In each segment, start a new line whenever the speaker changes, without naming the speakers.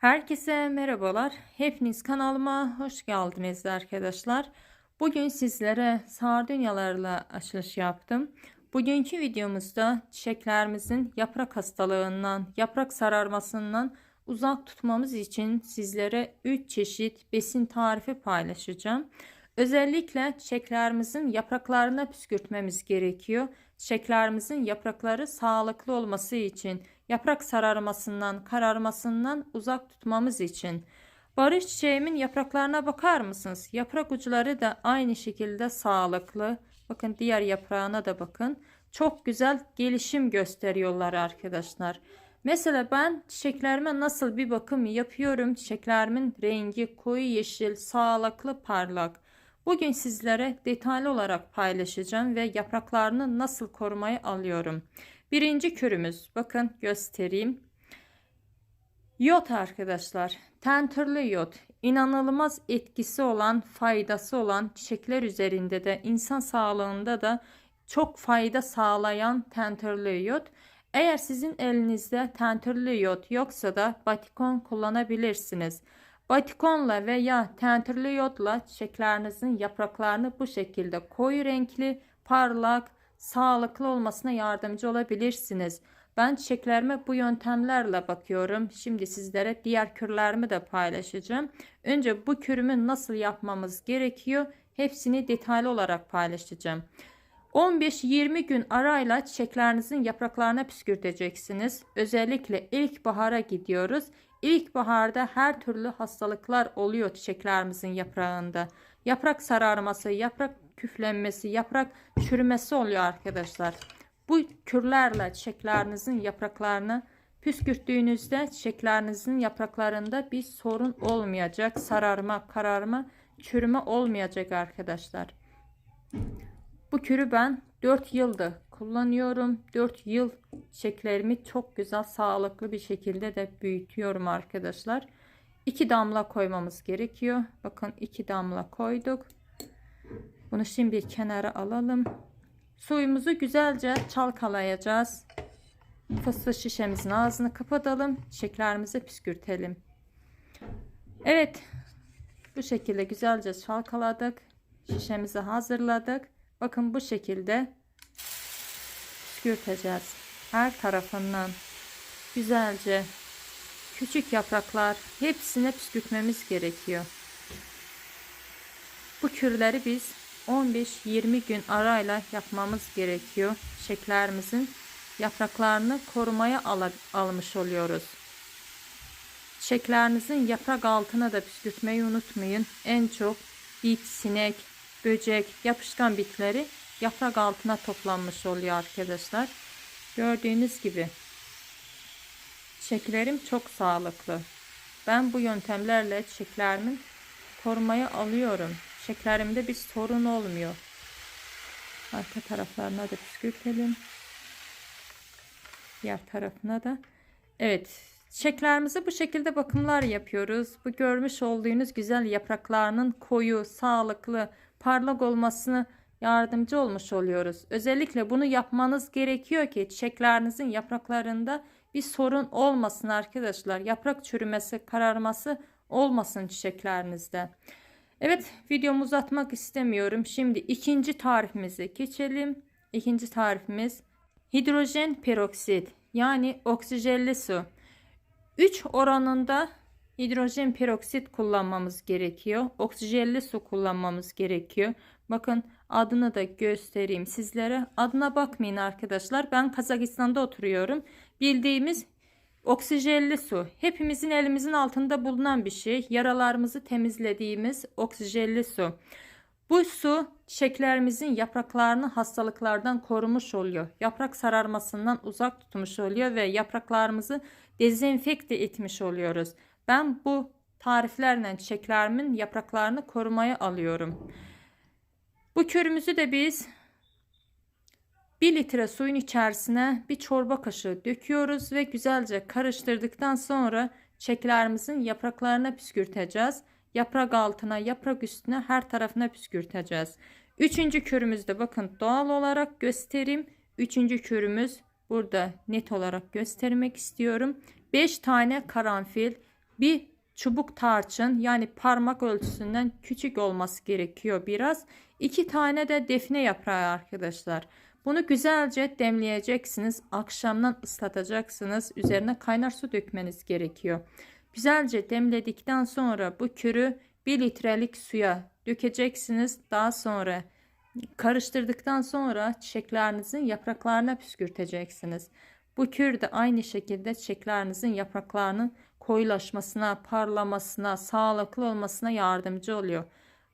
Herkese merhabalar. Hepiniz kanalıma hoş geldiniz arkadaşlar. Bugün sizlere sardunyalarla açılış yaptım. Bugünkü videomuzda çiçeklerimizin yaprak hastalığından, yaprak sararmasından uzak tutmamız için sizlere 3 çeşit besin tarifi paylaşacağım. Özellikle çiçeklerimizin yapraklarına püskürtmemiz gerekiyor. Çiçeklerimizin yaprakları sağlıklı olması için, yaprak sararmasından, kararmasından uzak tutmamız için. Barış çiçeğimin yapraklarına bakar mısınız? Yaprak uçları da aynı şekilde sağlıklı. Bakın diğer yaprağına da bakın. Çok güzel gelişim gösteriyorlar arkadaşlar. Mesela ben çiçeklerime nasıl bir bakım yapıyorum? Çiçeklerimin rengi koyu yeşil, sağlıklı, parlak. Bugün sizlere detaylı olarak paylaşacağım ve yapraklarını nasıl korumaya alıyorum. Birinci kürümüz bakın göstereyim. Yot arkadaşlar. Tentürlü yot. İnanılmaz etkisi olan, faydası olan çiçekler üzerinde de insan sağlığında da çok fayda sağlayan tentürlü yot. Eğer sizin elinizde tentürlü yot yoksa da batikon kullanabilirsiniz. Batikonla veya tentürlü yotla çiçeklerinizin yapraklarını bu şekilde koyu renkli, parlak, sağlıklı olmasına yardımcı olabilirsiniz. Ben çiçeklerime bu yöntemlerle bakıyorum. Şimdi sizlere diğer kürlerimi de paylaşacağım. Önce bu kürümü nasıl yapmamız gerekiyor? Hepsini detaylı olarak paylaşacağım. 15-20 gün arayla çiçeklerinizin yapraklarına püskürteceksiniz. Özellikle ilkbahara gidiyoruz. İlkbaharda her türlü hastalıklar oluyor çiçeklerimizin yaprağında. Yaprak sararması, yaprak küflenmesi, yaprak çürümesi oluyor arkadaşlar. Bu kürlerle çiçeklerinizin yapraklarını püskürttüğünüzde çiçeklerinizin yapraklarında bir sorun olmayacak. Sararma, kararma, çürüme olmayacak arkadaşlar. Bu kürü ben 4 yıldır kullanıyorum. 4 yıl çiçeklerimi çok güzel sağlıklı bir şekilde de büyütüyorum arkadaşlar. 2 damla koymamız gerekiyor. Bakın 2 damla koyduk. Bunu şimdi bir kenara alalım. Suyumuzu güzelce çalkalayacağız. Fısfıs şişemizin ağzını kapatalım. Çiçeklerimizi püskürtelim. Evet. Bu şekilde güzelce çalkaladık. Şişemizi hazırladık. Bakın bu şekilde püskürteceğiz. Her tarafından güzelce küçük yapraklar hepsine püskürtmemiz gerekiyor. Bu kürleri biz 15-20 gün arayla yapmamız gerekiyor. Çiçeklerimizin yapraklarını korumaya al almış oluyoruz. Çiçeklerinizin yaprak altına da püskürtmeyi unutmayın. En çok bit, sinek, böcek, yapışkan bitleri yaprak altına toplanmış oluyor arkadaşlar. Gördüğünüz gibi çiçeklerim çok sağlıklı. Ben bu yöntemlerle çiçeklerimin korumaya alıyorum. Çiçeklerimde bir sorun olmuyor. Arka taraflarına da püskürtelim. Diğer tarafına da. Evet. Çiçeklerimizi bu şekilde bakımlar yapıyoruz. Bu görmüş olduğunuz güzel yapraklarının koyu, sağlıklı, parlak olmasını yardımcı olmuş oluyoruz. Özellikle bunu yapmanız gerekiyor ki çiçeklerinizin yapraklarında bir sorun olmasın arkadaşlar. Yaprak çürümesi, kararması olmasın çiçeklerinizde. Evet videomu uzatmak istemiyorum. Şimdi ikinci tarifimize geçelim. İkinci tarifimiz hidrojen peroksit yani oksijenli su. 3 oranında hidrojen peroksit kullanmamız gerekiyor. Oksijenli su kullanmamız gerekiyor. Bakın adını da göstereyim sizlere. Adına bakmayın arkadaşlar. Ben Kazakistan'da oturuyorum. Bildiğimiz Oksijenli su hepimizin elimizin altında bulunan bir şey. Yaralarımızı temizlediğimiz oksijenli su. Bu su çiçeklerimizin yapraklarını hastalıklardan korumuş oluyor. Yaprak sararmasından uzak tutmuş oluyor ve yapraklarımızı dezenfekte etmiş oluyoruz. Ben bu tariflerle çiçeklerimin yapraklarını korumaya alıyorum. Bu körümüzü de biz 1 litre suyun içerisine bir çorba kaşığı döküyoruz ve güzelce karıştırdıktan sonra çeklerimizin yapraklarına püskürteceğiz. Yaprak altına, yaprak üstüne her tarafına püskürteceğiz. Üçüncü körümüzde bakın doğal olarak göstereyim. Üçüncü körümüz burada net olarak göstermek istiyorum. 5 tane karanfil, bir çubuk tarçın yani parmak ölçüsünden küçük olması gerekiyor biraz. İki tane de defne yaprağı arkadaşlar. Bunu güzelce demleyeceksiniz. Akşamdan ıslatacaksınız. Üzerine kaynar su dökmeniz gerekiyor. Güzelce demledikten sonra bu kürü 1 litrelik suya dökeceksiniz. Daha sonra karıştırdıktan sonra çiçeklerinizin yapraklarına püskürteceksiniz. Bu kür de aynı şekilde çiçeklerinizin yapraklarının koyulaşmasına, parlamasına, sağlıklı olmasına yardımcı oluyor.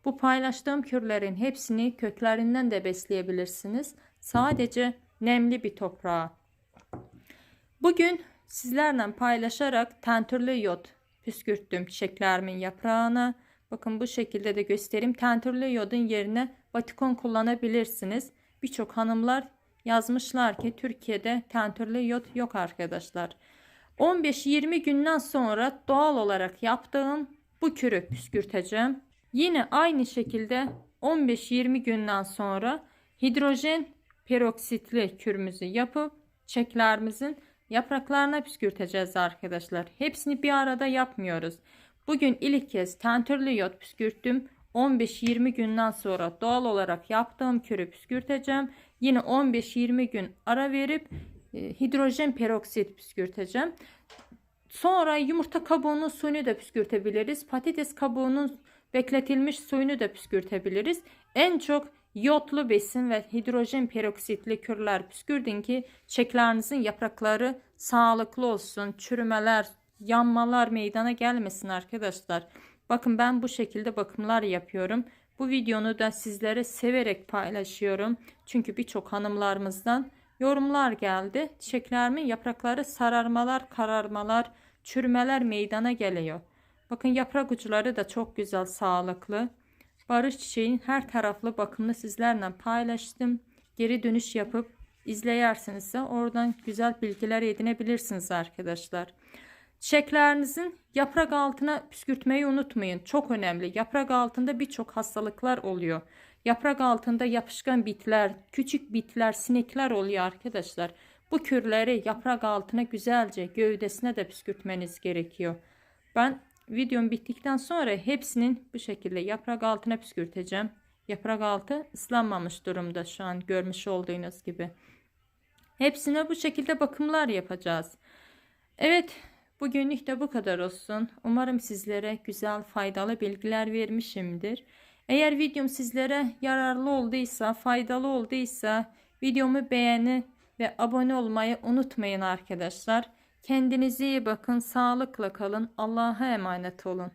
Bu paylaştığım kürlerin hepsini köklerinden de besleyebilirsiniz. Sadece nemli bir toprağa. Bugün sizlerle paylaşarak tentürlü yod püskürttüm çiçeklerimin yaprağına. Bakın bu şekilde de göstereyim. Tentürlü yodun yerine batikon kullanabilirsiniz. Birçok hanımlar yazmışlar ki Türkiye'de tentürlü yod yok arkadaşlar. 15-20 günden sonra doğal olarak yaptığım bu kürü püskürteceğim. Yine aynı şekilde 15-20 günden sonra hidrojen peroksitli kürümüzü yapıp çeklerimizin yapraklarına püskürteceğiz arkadaşlar. Hepsini bir arada yapmıyoruz. Bugün ilk kez tentürlü yod püskürttüm. 15-20 günden sonra doğal olarak yaptığım kürü püskürteceğim. Yine 15-20 gün ara verip hidrojen peroksit püskürteceğim. Sonra yumurta kabuğunun suyunu da püskürtebiliriz. Patates kabuğunun bekletilmiş suyunu da püskürtebiliriz. En çok yotlu besin ve hidrojen peroksitli kürler püskürdün ki çeklerinizin yaprakları sağlıklı olsun. Çürümeler, yanmalar meydana gelmesin arkadaşlar. Bakın ben bu şekilde bakımlar yapıyorum. Bu videonu da sizlere severek paylaşıyorum. Çünkü birçok hanımlarımızdan yorumlar geldi. Çiçeklerimin yaprakları sararmalar, kararmalar, çürümeler meydana geliyor. Bakın yaprak uçları da çok güzel, sağlıklı. Barış çiçeğin her taraflı bakımını sizlerle paylaştım. Geri dönüş yapıp izleyersinizse oradan güzel bilgiler edinebilirsiniz arkadaşlar. Çiçeklerinizin yaprak altına püskürtmeyi unutmayın. Çok önemli. Yaprak altında birçok hastalıklar oluyor. Yaprak altında yapışkan bitler, küçük bitler, sinekler oluyor arkadaşlar. Bu kürleri yaprak altına güzelce gövdesine de püskürtmeniz gerekiyor. Ben videom bittikten sonra hepsinin bu şekilde yaprak altına püskürteceğim. Yaprak altı ıslanmamış durumda şu an görmüş olduğunuz gibi. Hepsine bu şekilde bakımlar yapacağız. Evet bugünlük de bu kadar olsun. Umarım sizlere güzel faydalı bilgiler vermişimdir. Eğer videom sizlere yararlı olduysa, faydalı olduysa videomu beğeni ve abone olmayı unutmayın arkadaşlar. Kendinize iyi bakın, sağlıkla kalın, Allah'a emanet olun.